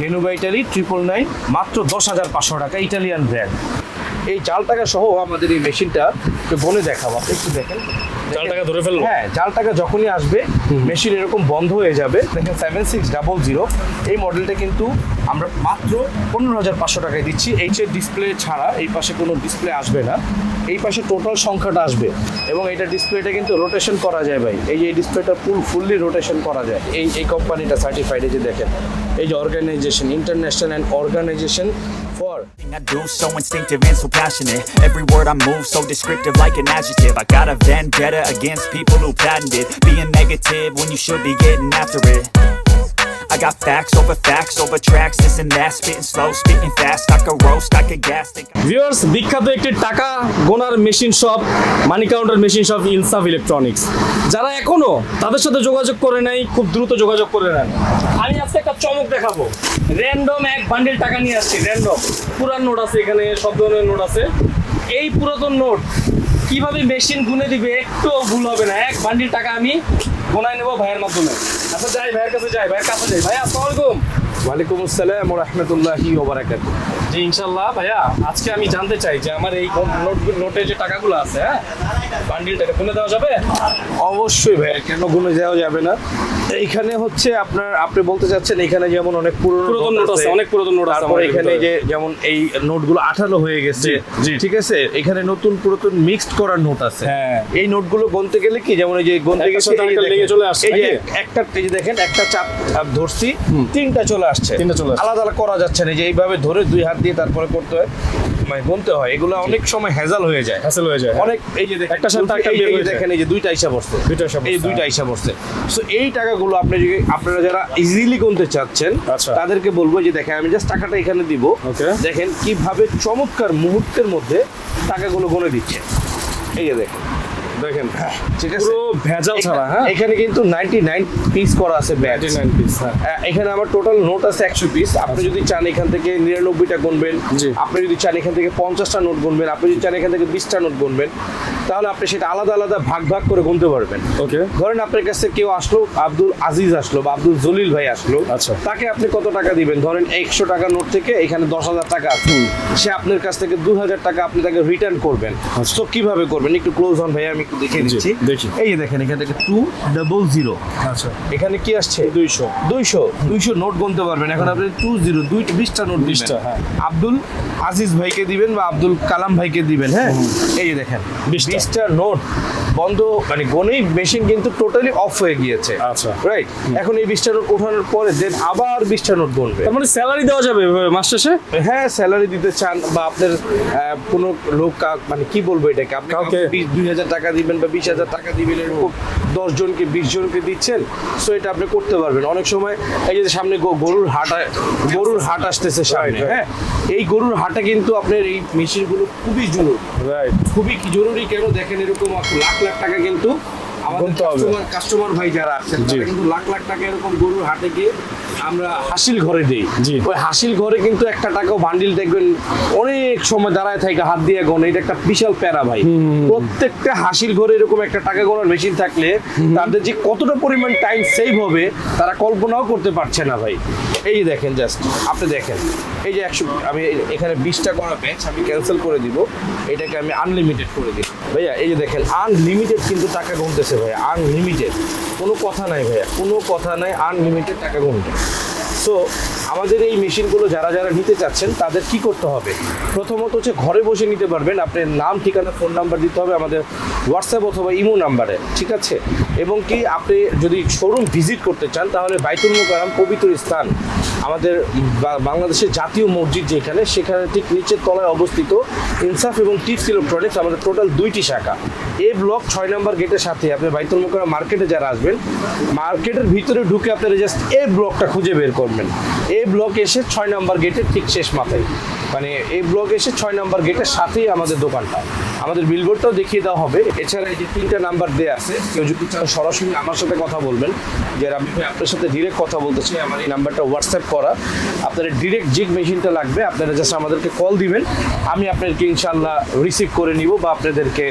গেনুবা Italy triple nine মাত্র দশ হাজার পাঁচশো টাকা ইটালিয়ান ব্র্যান্ড এই জাল টাকা সহ আমাদের এই মেশিনটা বনে দেখাবো। আপনি একটু দেখেন। চাল টাকা ধরে ফেলব? হ্যাঁ জাল টাকা যখনই আসবে মেশিন এরকম বন্ধ হয়ে যাবে। দেখেন সেভেন সিক্স ডাবল জিরো এই মডেলটা কিন্তু আমরা মাত্র পনেরো হাজার পাঁচশো টাকায় দিচ্ছি। এইচের ডিসপ্লে ছাড়া এই পাশে কোনো ডিসপ্লে আসবে না। এই পাশে টোটাল সংখ্যাটা আসবে। এবং এটা ডিসপ্লেটা কিন্তু রোটেশন করা যায় ভাই। এই যে ডিসপ্লেটা ফুল ফুললি রোটেশন করা যায়। এই এই কোম্পানিটা সার্টিফাইড এই যে দেখেন। এই যে organisation international and organisation for I do so instinctive and so passionate. Every word I move so descriptive like an adjective. I got a vendetta against people who patented being negative when you should be getting after it. I got facts over facts over tracks, this and that, spitting slow, spitting fast. I could roast, I could gas. Viewers বিখ্যাত একটি টাকা গোনার machine shop money counter machine shop Insaf electronics যারা এখনও তাদের সাথে যোগাযোগ করে নাই খুব দ্রুত যোগাযোগ করে নেন আমি আজকে একটা চমক দেখাবো। র্যান্ডম এক বান্ডিল টাকা নিয়ে আসছি র্যান্ডম পুরান নোট আছে এখানে, সব ধরনের নোট আছে। এই পুরাতন নোট কীভাবে মেশিন গুনে দিবে একটু ভুল হবে না। এক বান্ডিল টাকা আমি গোনায় নেব ভাইয়ের মাধ্যমে। আচ্ছা যাই, ভাইয়ের কাছে যাই, ভাইয়ের কাছে যাই। ভাই, আসসালাম আলাইকুম। ওয়ালাইকুম আসসালাম রহমতুল্লাহি ওবরাকাত জি ইনশাল্লাহ ভাইয়া আজকে আমি জানতে চাই যে আমার এই নোট নোটে যে টাকাগুলো আছে হ্যাঁ? বান্ডিলটা গুনে দেওয়া যাবে? অবশ্যই ভাই কেন গুনে যাওয়া যাবে না? এইখানে হচ্ছে আপনার আপনি বলতে চাচ্ছেন এখানে যেমন অনেক পুরনো পুরাতন নোট আছে অনেক পুরাতন নোট আছে এখানে যে যেমন এই নোটগুলো আঠালো হয়ে গেছে। ঠিক আছে? এখানে নতুন পুরাতন মিক্সড করার নোট আছে। হ্যাঁ। এই নোটগুলো গুনতে গেলে কি যেমন এই যে গুনতে গেছে চলে আসছে, এই যে একটা এই যে দেখেন একটা চাপ ধরছি তিনটা চলে আসছে। তিনটা চলে। আলাদা আলাদা করা যাচ্ছে না যে এইভাবে ধরে দুই হাত দিয়ে তারপরে করতে হয়। মানে গুনতে হয়। এগুলো অনেক সময় হ্যাজাল হয়ে যায়। হ্যাসেল হয়ে যায়। অনেক এই যে একটা সাথে যে- বের হয়ে যায়। দেখেন এই যে দুইটা হিসাব বসছে। দুইটা হিসাব এই দুইটা হ্যাঁ। হিসাব বসছে। সো এই টাকাগুলো আপনি যদি আপনারা যারা ইজিলি গুনতে চাচ্ছেন আচ্ছা। তাদেরকে বলব যে দেখেন আমি জাস্ট টাকাটা এখানে দিব. দেখেন কীভাবে চমৎকার মুহূর্তের মধ্যে টাকাগুলো গুনে দিচ্ছে। এই যে দেখেন। দেখেন ঠিক আছে। পুরো ভেজাল ছাড়া হ্যাঁ। এখানে কিন্তু নাইনটি নাইন পিস করা আছে ব্যাচ 99 piece, হ্যাঁ। এখানে আমার টোটাল নোট আছে একশো পিস আপনি যদি চান এখান থেকে নিরানব্বইটা গুনবেন জি। আপনি যদি চান এখান থেকে পঞ্চাশটা নোট গুনবেন আপনি যদি চান এখান থেকে বিশটা নোট গুনবেন তাহলে আপনি সেটা আলাদা আলাদা ভাগ ভাগ করে গুনতে পারবেন। ওকে। ধরেন আপনার কাছে কেউ আসলো আব্দুল আজিজ আসলো বা আব্দুল জলিল ভাই আসলো আচ্ছা। তাকে আপনি কত টাকা দিবেন? ধরেন একশো টাকা নোট থেকে এখানে দশ হাজার টাকা আছে। সে আপনার কাছ থেকে দু হাজার টাকা আপনি তাকে রিটার্ন করবেন। আচ্ছা। তো কীভাবে করবেন? একটু ক্লোজ হন ভাই আমি একটু দেখিয়ে দিচ্ছি এই যে দেখেন এখান থেকে টু ডাবল জিরো আচ্ছা। এখানে কি আসছে? দুইশো। দুইশো। দুইশো নোট গুনতে পারবেন। এখন আপনি টু জিরো দুই বিশটা নোট 20টা, বিশটা হ্যাঁ। আব্দুল আজিজ ভাইকে দিবেন বা আব্দুল কালাম ভাইকে দিবেন হ্যাঁ? এই যে দেখেন 20টা। বিশটা নোট বন্ধ মানে গনেই মেশিন কিন্তু টোটালি অফ হয়ে গিয়েছে। আচ্ছা। রাইট এখন এই বিশটা নোট ওঠানোর পরে দেন আবার বিশটা নোট গুনবে। তার মানে স্যালারি দেওয়া যাবে মাস শেষে? হ্যাঁ স্যালারি দিতে চান বা আপনার কোনো লোক মানে কি বলব এটাকে? আপনি কাউকে দুই হাজার টাকা দিবেন বা বিশ হাজার টাকা দিবেন এরকম দশজনকে বিশ জনকে দিচ্ছেন সো এটা আপনি করতে পারবেন। অনেক সময় এই যে সামনে গরুর হাট গরুর হাট আসতেছে সামনে হ্যাঁ? এই গরুর হাটে কিন্তু আপনার এই মেশিনগুলো খুবই জরুরি। রাইট খুবই জরুরি কেন? দেখেন এরকম লাখ লাখ টাকা কিন্তু আমাদের। কাস্টমার কাস্টমার ভাই যারা আছেন তারা কিন্তু লাখ লাখ টাকা এরকম গরুর হাটে গিয়ে আমরা হাসিল ঘরে দিই। ওই হাসিল ঘরে কিন্তু একটা টাকাও বান্ডিল দেখবেন অনেক সময় দাঁড়ায় থাকে হাত দিয়ে গনে এটা একটা বিশাল প্যারা ভাই। প্রত্যেকটা হাসিল ঘরে এরকম একটা টাকা গোনার মেশিন থাকলে তাদের যে কতটা পরিমাণ টাইম সেভ হবে তারা কল্পনাও করতে পারছে না ভাই। এই দেখেন জাস্ট আপনি দেখেন। এই যে একশো আমি এখানে বিশটা করা ব্যাচ আমি ক্যান্সেল করে দিব। এটাকে আমি আনলিমিটেড করে দিই। ভাইয়া এই যে দেখেন আনলিমিটেড কিন্তু টাকা গুনতেছে ভাইয়া আনলিমিটেড কোনো কথা নাই ভাইয়া কোনো কথা নাই আনলিমিটেড টাকা গুনতে সো আমাদের এই মেশিনগুলো যারা যারা নিতে চাচ্ছেন, তাদের কি করতে হবে? প্রথমত হচ্ছে ঘরে বসে নিতে পারবেন। আপনার নাম, ঠিকানা, ফোন নাম্বার দিতে হবে আমাদের হোয়াটসঅ্যাপ অথবা ইমো নাম্বারে, ঠিক আছে? এবং কি আপনি যদি শোরুম ভিজিট করতে চান, তাহলে বাইতুল মোকারাম পবিত্র স্থান আমাদের বাংলাদেশের জাতীয় মসজিদ যেখানে, সেখানে ঠিক নিচের তলায় অবস্থিত ইনসাফ এবং টিপস ইলেকট্রনিক্স আমাদের টোটাল দুইটি শাখা। এ ব্লক ছয় নম্বর গেটের সাথে আপনি বাইতুল মোকাররম মার্কেটে যারা আসবেন, মার্কেটের ভিতরে ঢুকে আপনারা জাস্ট এ ব্লকটা খুঁজে বের করবেন। এ ব্লক এসে ছয় নম্বর গেটের ঠিক শেষ মাথায়। মানে এই ব্লক এসে ছয় নম্বর গেটের সাথেই আমাদের দোকানটা আমাদের বিলবোর্ডটাও দেখিয়ে দেওয়া হবে। এছাড়া এই যে তিনটা নাম্বার দেওয়া আছে, কেউ যদি চান সরাসরি আমার সাথে কথা বলবেন। যে আমি আপনার সাথে ডিরেক্ট কথা বলতে চাই, আমার এই নাম্বারটা হোয়াটসঅ্যাপ করা। আপনাদের ডিরেক্ট জিগ মেশিনটা লাগবে, আপনারা জাস্ট আমাদেরকে কল দিবেন। আমি আপনাদেরকে ইনশাল্লাহ রিসিভ করে নিব বা আপনাদেরকে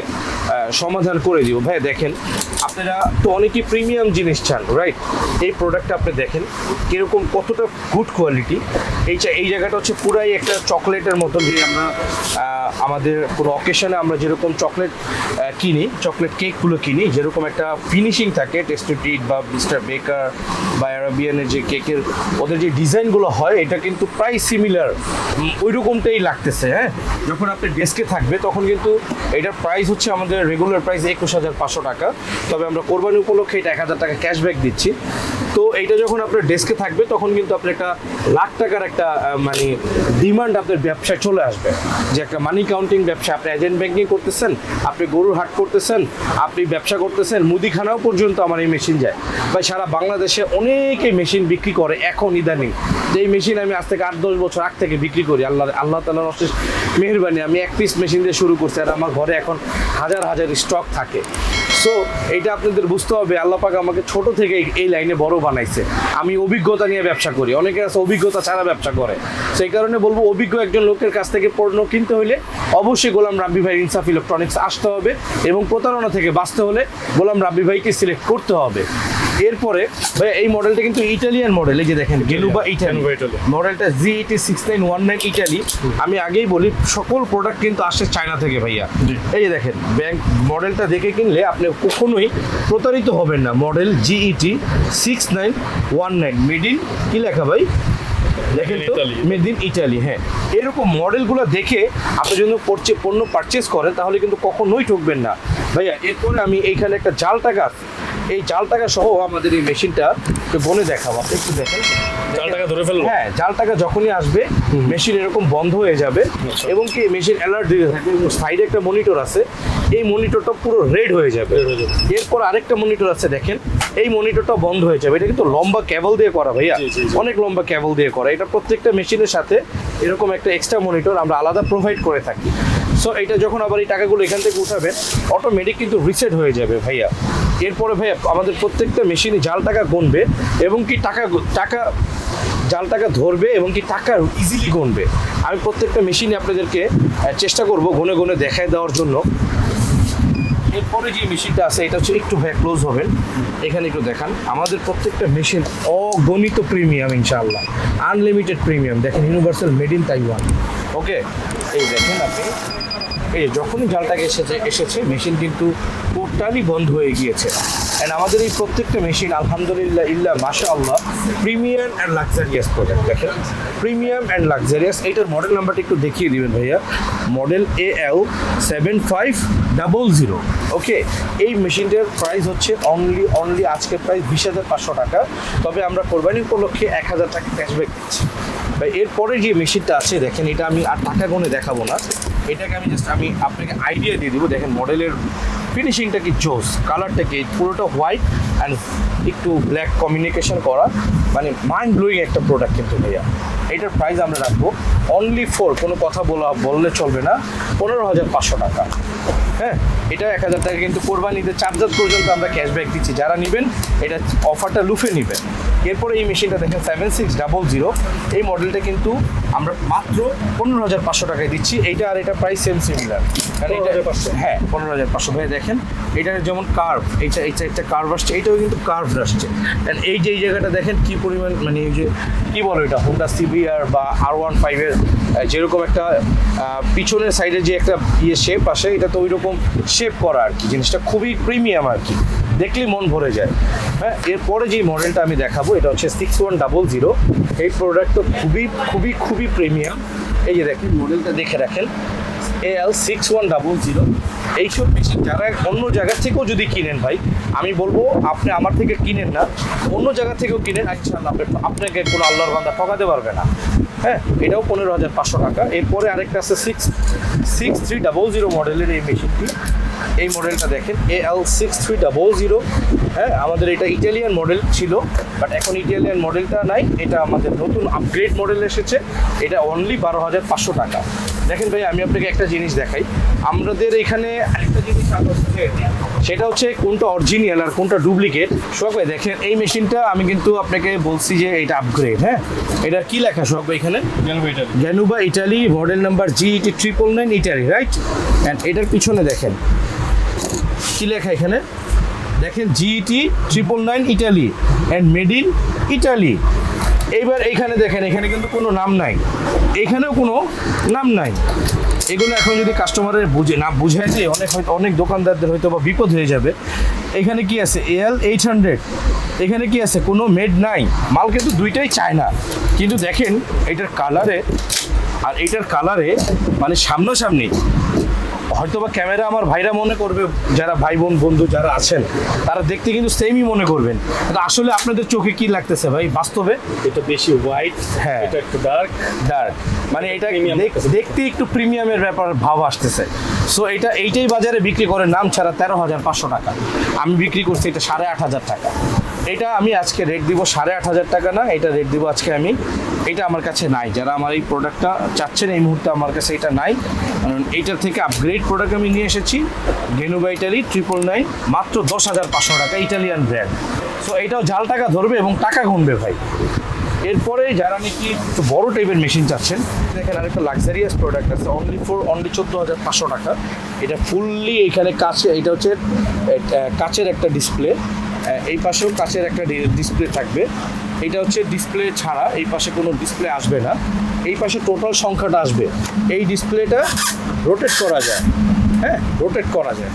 সমাধান করে দিব। ভাই, দেখেন আপনারা তো অনেকেই প্রিমিয়াম জিনিস চান রাইট এই প্রোডাক্টটা আপনি দেখেন, কীরকম কতটা গুড কোয়ালিটি এই এই জায়গাটা হচ্ছে পুরাই একটা চকলেটের মতো যে আমরা আমাদের কোনো অকেশনে আমরা যেরকম চকলেট কিনি চকলেট কেকগুলো কিনি, যেরকম একটা ফিনিশিং থাকে টেস্টোটিট বা মিস্টার বেকার বা অ্যারাবিয়ানের যে কেকের ওদের যে ডিজাইনগুলো হয়, এটা কিন্তু প্রায় সিমিলার ওই রকমটাই লাগতেছে হ্যাঁ? যখন আপনি ডেস্কে থাকবে, তখন কিন্তু এটার প্রাইস হচ্ছে আমাদের রেগুলার প্রাইস একুশ হাজার পাঁচশো টাকা। তবে আমরা কোরবানি উপলক্ষে এটা এক হাজার টাকা ক্যাশব্যাক দিচ্ছি। তো এইটা যখন আপনার ডেস্কে থাকবে, তখন কিন্তু আপনার একটা লাখ টাকার একটা মানে ডিমান্ড আপনার ব্যবসায় চলে আসবে। যে একটা মানি কাউন্টিং ব্যবসা, আপনি এজেন্ট ব্যাংকিং করতেছেন, আপনি গরুর হাট করতেছেন, আপনি ব্যবসা করতেছেন, মুদিখানাও পর্যন্ত আমার এই মেশিন যায়। ভাই, সারা বাংলাদেশে অনেকে মেশিন বিক্রি করে এখন ইদানিং। যে এই মেশিন আমি আজ থেকে আট, দশ বছর আগ থেকে বিক্রি করি। আল্লাহ আল্লাহ তালার অশেষ মেহরবানি। আমি এক পিস মেশিন দিয়ে শুরু করছি আর আমার ঘরে এখন হাজার হাজার স্টক থাকে। সো এটা আপনাদের বুঝতে হবে আল্লাপাক আমাকে ছোট থেকে এই- লাইনে বড় বানাইছে। আমি অভিজ্ঞতা নিয়ে ব্যবসা করি, অনেকে আছে অভিজ্ঞতা ছাড়া ব্যবসা করে। সেই কারণে বলব, অভিজ্ঞ একজন লোকের কাছ থেকে পণ্য কিনতে হলে অবশ্যই গোলাম রাব্বি ভাই ইনসাফ ইলেকট্রনিক্স আসতে হবে এবং প্রতারণা থেকে বাঁচতে হলে গোলাম রাব্বি ভাইকে সিলেক্ট করতে হবে। এরপরে ভাই এই মডেলটা কিন্তু ইটালিয়ান মডেল এই যে দেখেন গেলুবা ইটালি। মডেলটা G eighty six nine one nine Italy আমি আগেই বলি সকল প্রোডাক্ট কিন্তু আসে চায়না থেকে ভাইয়া। এই যে দেখেন ব্যাংক মডেলটা দেখে কিনলে আপনি কখনোই প্রতারিত হবেন না। Model G eighty six nine one nine made in কি লেখা ভাই? দেখেন তো মেড ইন ইটালি হ্যাঁ। এরকম মডেলগুলো দেখে আপনি যদি পণ্য পারচেস করেন তাহলে কিন্তু কখনোই ঠকবেন না। ভাইয়া এরপরে আমি এইখানে একটা জাল টাকা এই জাল টাকা সহ আমাদের এই মেশিনটা একটু বনে দেখাবো। আপনি একটু দেখেন। জাল টাকা ধরে ফেলল হ্যাঁ জাল টাকা যখনই আসবে মেশিন এরকম বন্ধ হয়ে যাবে আচ্ছা। এবং কি মেশিন অ্যালার্ট দিতে থাকবে সাইডে একটা মনিটর আছে। এই মনিটরটা পুরো রেড হয়ে যাবে। এরপর আরেকটা মনিটর আছে দেখেন। এই মনিটরটা বন্ধ হয়ে যাবে। এটা কিন্তু লম্বা কেবল দিয়ে করা ভাইয়া। অনেক লম্বা কেবল দিয়ে করা। এটা প্রত্যেকটা মেশিনের সাথে এরকম একটা এক্সট্রা মনিটর আমরা আলাদা প্রোভাইড করে থাকি। সো এটা যখন আবার এই টাকাগুলো এখান থেকে উঠাবেন অটোমেটিক কিন্তু রিসেট হয়ে যাবে ভাইয়া। এরপরে ভাইয়া আমাদের প্রত্যেকটা মেশিনে জাল টাকা গুনবে এবং কি টাকা টাকা, জাল টাকা ধরবে এবং কি টাকা ইজিলি গুনবে। আমি প্রত্যেকটা মেশিনে আপনাদেরকে চেষ্টা করব গুনে গুনে দেখায় দেওয়ার জন্য। এরপরে যে মেশিনটা আছে, এটা হচ্ছে একটু ভাইয়া ক্লোজ হবেন। এখানে একটু দেখান। আমাদের প্রত্যেকটা মেশিন অগণিত প্রিমিয়াম ইনশাআল্লাহ। আনলিমিটেড প্রিমিয়াম দেখেন universal made in Taiwan okay এই দেখেন আপনি। এই যখনই জালটাকে এসেছে এসেছে মেশিন কিন্তু টোটালি বন্ধ হয়ে গিয়েছে। অ্যান্ড আমাদের এই প্রত্যেকটা মেশিন আলহামদুলিল্লাহ, ইল্লা মাশা আল্লাহ প্রিমিয়াম অ্যান্ড লাক্সারিয়াস প্রোডাক্ট দেখেন প্রিমিয়াম অ্যান্ড লাক্সারিয়াস এইটার মডেল নাম্বারটা একটু দেখিয়ে দিবেন ভাইয়া। Model A L seven five double zero okay এই মেশিনটার প্রাইস হচ্ছে অনলি অনলি আজকের প্রাইস বিশ হাজার পাঁচশো টাকা। তবে আমরা কোরবানি উপলক্ষে এক হাজার টাকা ক্যাশব্যাক দিচ্ছি। এরপরে যে মেশিনটা আছে, দেখেন, এটা আমি আর টাকা গুনে দেখাবো না। এটাকে আমি জাস্ট আমি আপনাকে আইডিয়া দিয়ে দিব। দেখেন মডেলের ফিনিশিংটা কি জোস কালারটা কি পুরোটা হোয়াইট অ্যান্ড একটু ব্ল্যাক কমিউনিকেশন করা। মানে মাইন্ড ব্লোয়িং একটা প্রোডাক্ট কিন্তু ভাইয়া। এটার প্রাইস আমরা রাখব। অনলি ফোর কোনো কথা বলা বললে চলবে না। পনেরো হাজার পাঁচশো টাকা। হ্যাঁ? এটা এক হাজার টাকা কিন্তু কোরবানিতে চার্জার পর্যন্ত আমরা ক্যাশব্যাক দিচ্ছি। যারা নেবেন এটা অফারটা লুফে নেবেন। এরপরে এই মেশিনটা দেখেন সেভেন সিক্স ডাবল জিরো এই মডেলটা কিন্তু আমরা মাত্র পনেরো হাজার পাঁচশো টাকায় দিচ্ছি। এইটা আর এটা প্রাইস সেম সিমিলার কারণ এটা 15,500 হ্যাঁ পনেরো হাজার পাঁচশো। ভাই দেখেন এটার যেমন কার্ভ এইটা এইটা একটা কার্ভ আসছে এইটাও কিন্তু কার্ভ আসছে। অ্যান্ড এই যে এই জায়গাটা দেখেন কি পরিমাণ মানে এই যে কি বলো এটা হোন্ডা সিবিআর বা আর ওয়ান ফাইভের যেরকম একটা পিছনের সাইডে যে একটা ইয়ে শেপ আসে এটা তো ওই রকম শেপ করা আর কি জিনিসটা খুবই প্রিমিয়াম আর কি। দেখলেই মন ভরে যায়। হ্যাঁ এরপরে যে মডেলটা আমি দেখাবো এটা হচ্ছে সিক্স ওয়ান ডাবল জিরো এই প্রোডাক্ট তো খুবই খুবই খুবই প্রিমিয়াম এই যে দেখেন মডেলটা দেখে রাখেন। L six one double zero এইসব মেশিন যারা অন্য জায়গা থেকেও যদি কিনেন ভাই, আমি বলব আপনি আমার থেকে কিনেন না, অন্য জায়গা থেকেও কিনেন ইনশাআল্লাহ আপনি- আপনাকে কোনো আল্লাহর বান্দা ঠকাতে পারবে না। হ্যাঁ এটাও পনেরো হাজার পাঁচশো টাকা। এরপরে আরেকটা আছে six six three double zero মডেলের এই মেশিনটি। এই মডেলটা দেখেন A L six three double zero হ্যাঁ আমাদের এটা ইটালিয়ান মডেল ছিল, বাট এখন ইটালিয়ান মডেলটা নাই, এটা আমাদের নতুন আপগ্রেড মডেল এসেছে, এটা অনলি বারো হাজার পাঁচশো টাকা। দেখেন ভাই আমি আপনাকে একটা জিনিস দেখাই। আমাদের এখানে আরেকটা জিনিস সেটা হচ্ছে কোনটা অরিজিনাল আর কোনটা ডুপ্লিকেট সোহাগ ভাই দেখেন এই মেশিনটা আমি কিন্তু আপনাকে বলছি যে এটা আপগ্রেড হ্যাঁ? এটা কি লেখা সোহাগ ভাই এখানে? জানব গ্যানুবা Italy model number G ET triple nine Italy right and এটার পিছনে দেখেন কি লেখা এখানে? দেখেন GET triple nine Italy and made in Italy এইবার এখানে দেখেন, এখানে কিন্তু কোনো নাম নাই। এখানেও কোনো নাম নাই। এগুলো এখন যদি কাস্টমারের বুঝে, না বুঝে যে অনেক হয়তো, অনেক দোকানদারদের হয়তো বা বিপদ হয়ে যাবে। এখানে কি আছে? L eight hundred. এখানে কি আছে? কোনো মেড নাই। মাল কিন্তু দুইটাই চায় না। কিন্তু দেখেন, এটার কালারে আর এইটার কালারে মানে সামনাসামনি হয়তো বা ক্যামেরা আমার ভাইরা মনে করবে যারা ভাই বোন বন্ধু যারা আছেন তারা দেখতে কিন্তু সেমই মনে করবেন। আসলে আপনাদের চোখে কি লাগতেছে ভাই? বাস্তবে? এটা বেশি হোয়াইট হ্যাঁ। এটা একটু ডার্ক ডার্ক মানে এটা দেখতে একটু প্রিমিয়ামের ব্যাপার ভাব আসতেছে। সো এটা এইটাই বাজারে বিক্রি করে নাম ছাড়া তেরো হাজার পাঁচশো টাকা। আমি বিক্রি করছি এটা সাড়ে আট হাজার টাকা। এটা আমি আজকে রেট দিব সাড়ে আট হাজার টাকা না, এটা রেট দিব আজকে আমি, এটা আমার কাছে নাই। যারা আমার এই প্রোডাক্টটা চাচ্ছেন, এই মুহূর্তে আমার কাছে এটা নাই। কারণ এইটার থেকে আপগ্রেড প্রোডাক্ট আমি নিয়ে এসেছি গেনুবা ইটালি ট্রিপল নাইন মাত্র দশ হাজার পাঁচশো টাকা ইটালিয়ান ব্র্যান্ড সো এটাও জাল টাকা ধরবে এবং টাকা গুনবে ভাই। এরপরে যারা নাকি একটু বড় টাইপের মেশিন চাচ্ছেন, দেখেন আরেকটা লাক্সারিয়াস প্রোডাক্ট আছে অনলি ফোর অনলি চোদ্দ হাজার পাঁচশো টাকা। এটা ফুললি এখানে কাছে, এটা হচ্ছে কাচের একটা ডিসপ্লে এই পাশেও কাচের একটা ডিসপ্লে থাকবে। এটা হচ্ছে ডিসপ্লে ছাড়া এই পাশে কোনো ডিসপ্লে আসবে না। এই পাশে টোটাল সংখ্যাটা আসবে। এই ডিসপ্লেটা রোটেট করা যায়। হ্যাঁ রোটেট করা যায়।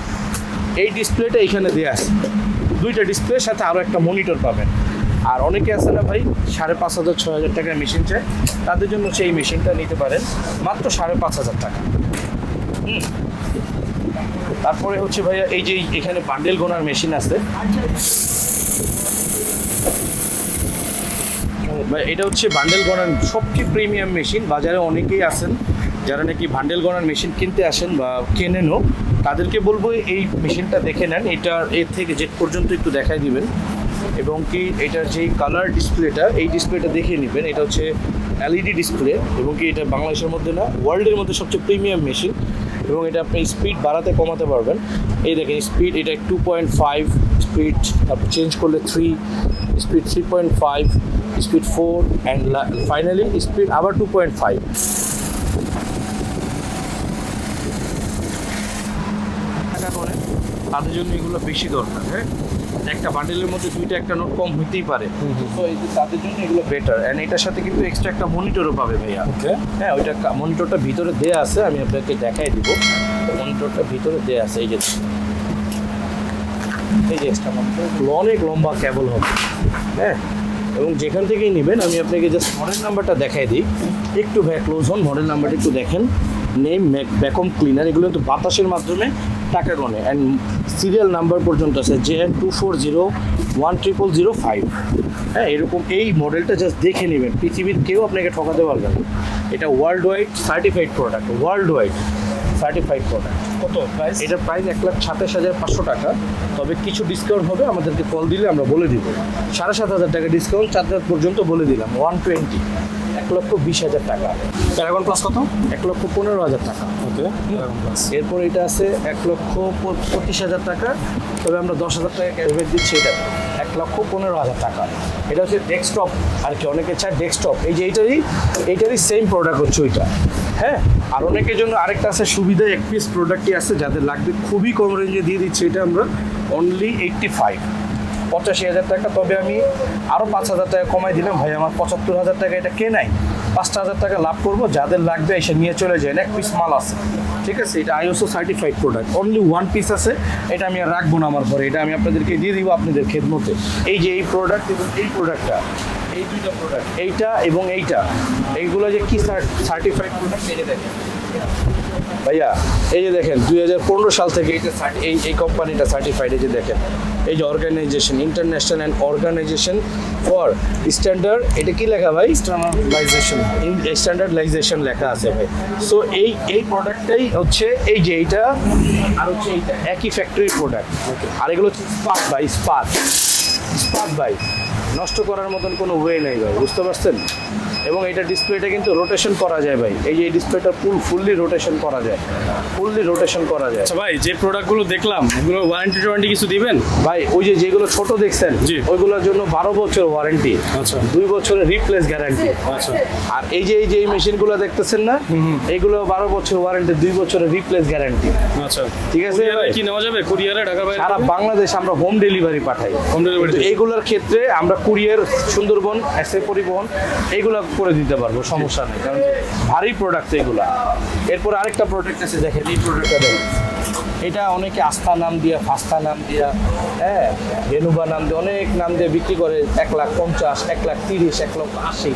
এই ডিসপ্লেটা এখানে দেওয়া আছে। দুইটা ডিসপ্লের সাথে আরও একটা মনিটর পাবেন। আর অনেকে আছে না ভাই, সাড়ে পাঁচ হাজার, ছয় হাজার টাকার মেশিন চায়। তাদের জন্য সেই মেশিনটা নিতে পারেন। মাত্র সাড়ে পাঁচ হাজার টাকা। হুম। তারপরে হচ্ছে ভাইয়া, এই যে এখানে বান্ডেল গোনার মেশিন আছে। এটা হচ্ছে বান্ডেল গণার সবচেয়ে প্রিমিয়াম মেশিন বাজারে অনেকেই আছেন, যারা নাকি বান্ডেল গণার মেশিন কিনতে আসেন বা কেনেনও তাদেরকে বলব এই মেশিনটা দেখে নেন। এটার, এর থেকে জেড পর্যন্ত একটু দেখাই দিবেন। এবং কি এটার যে কালার ডিসপ্লেটা এই ডিসপ্লেটা দেখে নেবেন। এটা হচ্ছে এলইডি ডিসপ্লে এবং কি এটা বাংলাদেশের মধ্যে না ওয়ার্ল্ডের মধ্যে সবচেয়ে প্রিমিয়াম মেশিন এবং এটা আপনি স্পিড বাড়াতে কমাতে পারবেন। এই দেখেন স্পিড এটা টু পয়েন্ট ফাইভ স্পিড আপনি চেঞ্জ করলে three speed three point five speed four and finally speed আবার টু পয়েন্ট ফাইভ করে তাদের জন্য এগুলো বেশি দরকার হ্যাঁ? একটা বান্ডেলের মধ্যে দুইটা একটা নোট কম হইতেই পারে। তো এই যে তাদের জন্য এগুলো বেটার অ্যান্ড এটার সাথে কিন্তু এক্সট্রা একটা মনিটরও পাবে ভাইয়া। হ্যাঁ ওইটা মনিটরটা ভিতরে দেয়া আছে আমি আপনাকে দেখাই দিব। মনিটরটা ভিতরে দেয়া আছে এই যে এই যে এক্সট্রা মনিটর অনেক লম্বা কেবল হবে। হ্যাঁ এবং যেখান থেকেই নেবেন আমি আপনাকে জাস্ট মডেল নাম্বারটা দেখাই দিই। একটু ভাই ক্লোজ হন মডেল নাম্বারটা একটু দেখেন। নেম ভ্যাকুম ক্লিনার এগুলো কিন্তু বাতাসের মাধ্যমে টাকা গনে অ্যান্ড সিরিয়াল নাম্বার পর্যন্ত আছে J N two four zero one triple zero five হ্যাঁ এরকম এই মডেলটা জাস্ট দেখে নেবেন। পৃথিবীর কেউ আপনাকে ঠকাতে পারবে না। এটা world wide certified product world wide certified product কত প্রাইস এটার প্রাইস এক লাখ সাতাশ হাজার পাঁচশো টাকা। তবে কিছু ডিসকাউন্ট হবে আমাদেরকে কল দিলে আমরা বলে দিব। সাড়ে সাত হাজার টাকা ডিসকাউন্ট চার হাজার পর্যন্ত বলে দিলাম ওয়ান টোয়েন্টি লক্ষ বিশ হাজার টাকা। প্যারাগন প্লাস কত? এক লক্ষ পনেরো হাজার টাকা। ওকে এরপর এটা আছে এক লক্ষ পঁচিশ হাজার টাকা। তবে আমরা দশ হাজার টাকা ক্যাশব্যাক দিচ্ছি এটা। এক লক্ষ পনেরো হাজার টাকা। এটা হচ্ছে ডেস্কটপ আর কি অনেকে চায় ডেস্কটপ এই যে এইটারই এইটারই সেম প্রোডাক্ট হচ্ছে ওইটা। হ্যাঁ? আর অনেকের জন্য আরেকটা আছে সুবিধা এক পিস প্রোডাক্টই আছে যাদের লাগবে খুবই কম রেঞ্জে দিয়ে দিচ্ছি এটা আমরা। অনলি এইটটি ফাইভ পঁচাশি হাজার টাকা, তবে আমি আরও পাঁচ হাজার টাকা কমাই দিলাম। ভাই, আমার পঁচাত্তর হাজার টাকা এটা কেনাই পাঁচটা হাজার টাকা লাভ করব, যাদের লাগবে এসে নিয়ে চলে যায় এক পিস মাল আছে। ঠিক আছে, এটা ISO certified product only one piece আছে, এটা আমি আর রাখব না আমার ঘরে। এটা আমি আপনাদেরকে দিয়ে দিব আপনাদের খেদমতে। এই যে এই প্রোডাক্ট এবং এই প্রোডাক্টটা এই দুইটা প্রোডাক্ট এইটা এবং এইটা, এইগুলো যে কি সার্টিফাইড প্রোডাক্ট যে দেখেন। ভাইয়া এই যে দেখেন দুই হাজার পনেরো সাল থেকে এটা এই এই কোম্পানিটা সার্টিফাইড এই যে দেখেন এই যে organization international and organization for standard এটা কি লেখা ভাই? স্ট্যান্ডার্ডাইজেশন স্ট্যান্ডার্ডাইজেশন লেখা আছে ভাই। সো এই এই প্রোডাক্টটাই হচ্ছে এই যে এইটা আর হচ্ছে এইটা একই ফ্যাক্টরি প্রোডাক্ট আর এগুলো হচ্ছে স্পার্ক ভাই স্পার্ক স্পার্ক ভাই নষ্ট করার মতন কোনো ওয়ে নেই ভাই বুঝতে পারছেন? এবং এটা ডিসপ্লেটা কিন্তু রোটেশন করা যায় ভাই। এই যে এই ডিসপ্লেটা ফুল ফুললি রোটেশন করা যায়। ফুললি রোটেশন করা যায়। আচ্ছা ভাই যে প্রোডাক্টগুলো দেখলাম এগুলো ওয়ারেন্টি টোয়ারেন্টি কিছু দিবেন? ভাই ওই যে যেগুলো ছোট দেখছেন। ওইগুলোর জন্য বারো বছর ওয়ারেন্টি আচ্ছা। দুই বছরের রিপ্লেস গ্যারান্টি আচ্ছা। আর এই যে এই যে এই মেশিনগুলো দেখতেছেন না এইগুলো বারো বছর ওয়ারেন্টি দুই বছরের রিপ্লেস গ্যারান্টি আচ্ছা। ঠিক আছে ভাই? কি নেওয়া যাবে? কুরিয়ারে ঢাকার বাইরে সারা বাংলাদেশ আমরা হোম ডেলিভারি পাঠাই। হোম ডেলিভারি এইগুলোর ক্ষেত্রে আমরা কুরিয়ার সুন্দরবন এসে পরিবহন এইগুলো করে দিতে পারব সমস্যা নেই কারণ ভারী প্রোডাক্ট এগুলো। এরপর আরেকটা প্রোডাক্ট আছে দেখেন এই প্রোডাক্টটা দেখেন। এটা অনেকে আস্থা নাম দিয়া ফাস্তা নাম দিয়া হ্যাঁ রেনুবা নাম দিয়ে অনেক নাম দিয়ে বিক্রি করে এক লাখ পঞ্চাশ এক লাখ তিরিশ এক লক্ষ আশি।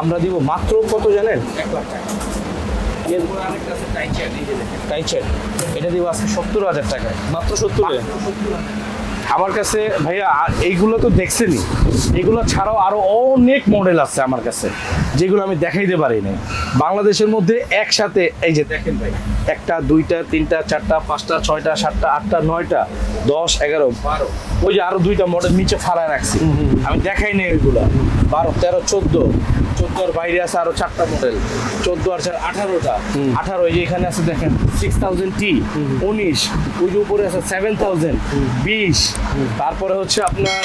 আমরা দিব মাত্র কত জানেন? এক লাখ টাকা। এরপর আরেকটা আছে টাইচেন টাইচেন এটা দিব আজকে সত্তর হাজার টাকায়। মাত্র সত্তরে আমার কাছে ভাইয়া এইগুলো তো দেখছেনই। এগুলো ছাড়াও আরও অনেক মডেল আছে আমার কাছে যেগুলো আমি দেখাইতে পারি না বাংলাদেশের মধ্যে একসাথে এই যে দেখেন ভাই একটা দুইটা তিনটা চারটা পাঁচটা ছয়টা সাতটা আটটা নয়টা দশ এগারো বারো। ওই যে আরও দুইটা মডেল নিচে ফাড়ায় রাখছি। আমি দেখাই নাই ওইগুলো। বারো তেরো চোদ্দ। চোদ্দোর বাইরে আছে আরও চারটা মডেল চোদ্দ আর চার আঠারোটা আঠারো এই যে এখানে আছে দেখেন সিক্স থাউজেন্ড টি উনিশ। ওই যে উপরে আছে সেভেন থাউজেন্ড বিশ। তারপরে হচ্ছে আপনার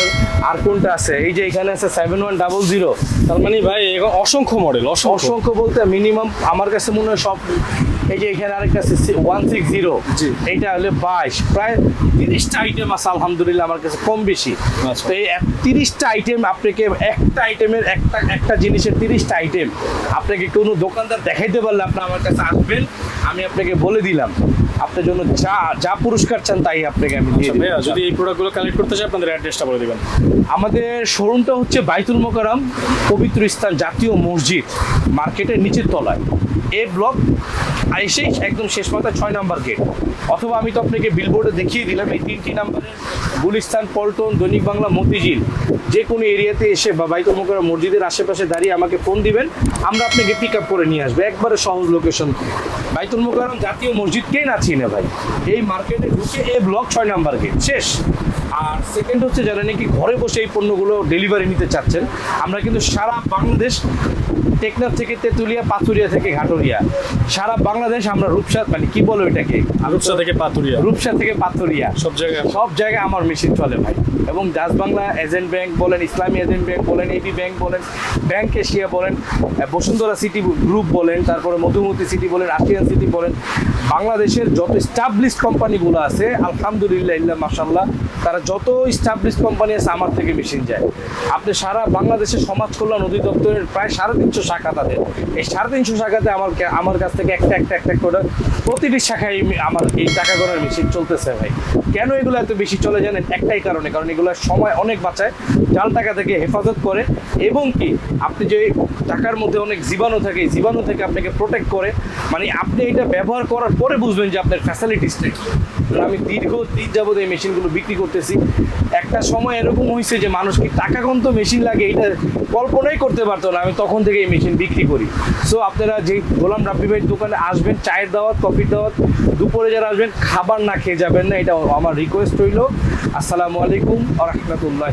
আর কোনটা আছে? এই যে এখানে আছে সেভেন ওয়ান ডাবল জিরো তার মানে ভাই অসংখ্য মডেল অসংখ্য। বলতে মিনিমাম আমার কাছে মনে হয় সব এই যে এখানে আরেকটা আছে ওয়ান সিক্স জিরো জি। এইটা হলে বাইশ। প্রায় তিরিশটা আইটেম আছে আলহামদুলিল্লাহ আমার কাছে কম বেশি। আচ্ছা। তো এই তিরিশটা আইটেম আপনাকে একটা আইটেমের একটা একটা জিনিসের তিরিশটা আইটেম আপনাকে কোনো দোকানদার দেখাইতে পারলে আপনি আমার কাছে আসবেন আমি আপনাকে বলে দিলাম। আপনার জন্য যা যা পুরস্কার চান তাই আপনাকে আমি দিয়ে আচ্ছা, দিই যদি এই প্রোডাক্টগুলো কালেক্ট করতে চাই আপনাদের অ্যাড্রেসটা বলে দিবেন। আমাদের শোরুমটা হচ্ছে বাইতুল মোকারম পবিত্র স্থান জাতীয় মসজিদ মার্কেটের নিচের তলায়। এ ব্লক এসেই একদম শেষ মাথা ছয় নাম্বার গেট অথবা আমি তো আপনাকে বিলবোর্ডে দেখিয়ে দিলাম, এই তিনটি নাম্বারের গুলিস্তান, পল্টন, দৈনিক বাংলা, মতিঝিল। যে কোনো এরিয়াতে এসে বা বাইতুল মোকারম মসজিদের আশেপাশে দাঁড়িয়ে আমাকে ফোন দিবেন, আমরা আপনাকে পিক আপ করে নিয়ে আসব, একবারে সহজ লোকেশন বাইতুল মোকারম জাতীয় মসজিদকেই না চিনে ভাই। এই মার্কেটে ঢুকে এ ব্লক ছয় নাম্বার গেট শেষ। আর সেকেন্ড হচ্ছে যারা নাকি ঘরে বসে এই পণ্যগুলো ডেলিভারি নিতে চাচ্ছেন আমরা কিন্তু সারা বাংলাদেশ টেকনাফ থেকে তেঁতুলিয়া পাথুরিয়া থেকে ঘাটুরিয়া সারা বাংলাদেশ আমরা রূপসা মানে কি বলো এটাকে রূপসা থেকে পাতুরিয়া রূপসা থেকে পাথুরিয়া। সব জায়গায়। সব জায়গায় আমার মেশিন চলে ভাই। এবং ডাচ বাংলা এজেন্ট ব্যাংক বলেন ইসলামী এজেন্ট ব্যাংক বলেন এবি ব্যাংক বলেন ব্যাংক এশিয়া বলেন বসুন্ধরা সিটি গ্রুপ বলেন তারপরে মধুমতি সিটি বলেন আসিয়ান সিটি বলেন বাংলাদেশের যত স্টাবলিশ কোম্পানিগুলো আছে, আলহামদুলিল্লাহ, ইল্লা মাসাল্লাহ তারা যত স্টাবলিশ কোম্পানি আছে আমার থেকে মেশিন যায়। আপনি সারা বাংলাদেশের সমাজ কল্যাণ অধিদপ্তরের প্রায় সাড়ে তিনশো শাখা তাদের। এই সাড়ে তিনশো শাখাতে আমার আমার কাছ থেকে একটা একটা একটা করে প্রতিটি শাখায় আমার এই টাকা গণার মেশিন চলতেছে ভাই। কেন এগুলো এত বেশি চলে জানেন একটাই কারণে, কারণ এগুলো সময় অনেক বাঁচায়, জাল টাকা থেকে হেফাজত করে, এবং কি আপনি যে টাকার মধ্যে অনেক জীবাণু থাকে জীবাণু থেকে আপনাকে প্রোটেক্ট করে মানে আপনি এটা ব্যবহার করার পরে বুঝবেন যে আপনার ফ্যাসিলিটিসটা কি। আমি দীর্ঘ দিন যাবত এই মেশিনগুলো বিক্রি করতেছি। একটা সময় এরকম হয়েছে যে মানুষ কি টাকা তো মেশিন লাগে এটা কল্পনাই করতে পারতো না। আমি তখন থেকে এই মেশিন বিক্রি করি। সো আপনারা যে গোলাম রাব্বি ভাইয়ের দোকানে আসবেন, চায়ের দাওয়াত, কফির দাওয়াত, দুপুরে যারা আসবেন, খাবার না খেয়ে যাবেন না, এটা আমার রিকোয়েস্ট রইল। আসসালামু আলাইকুম আ রহমতুল্লাহ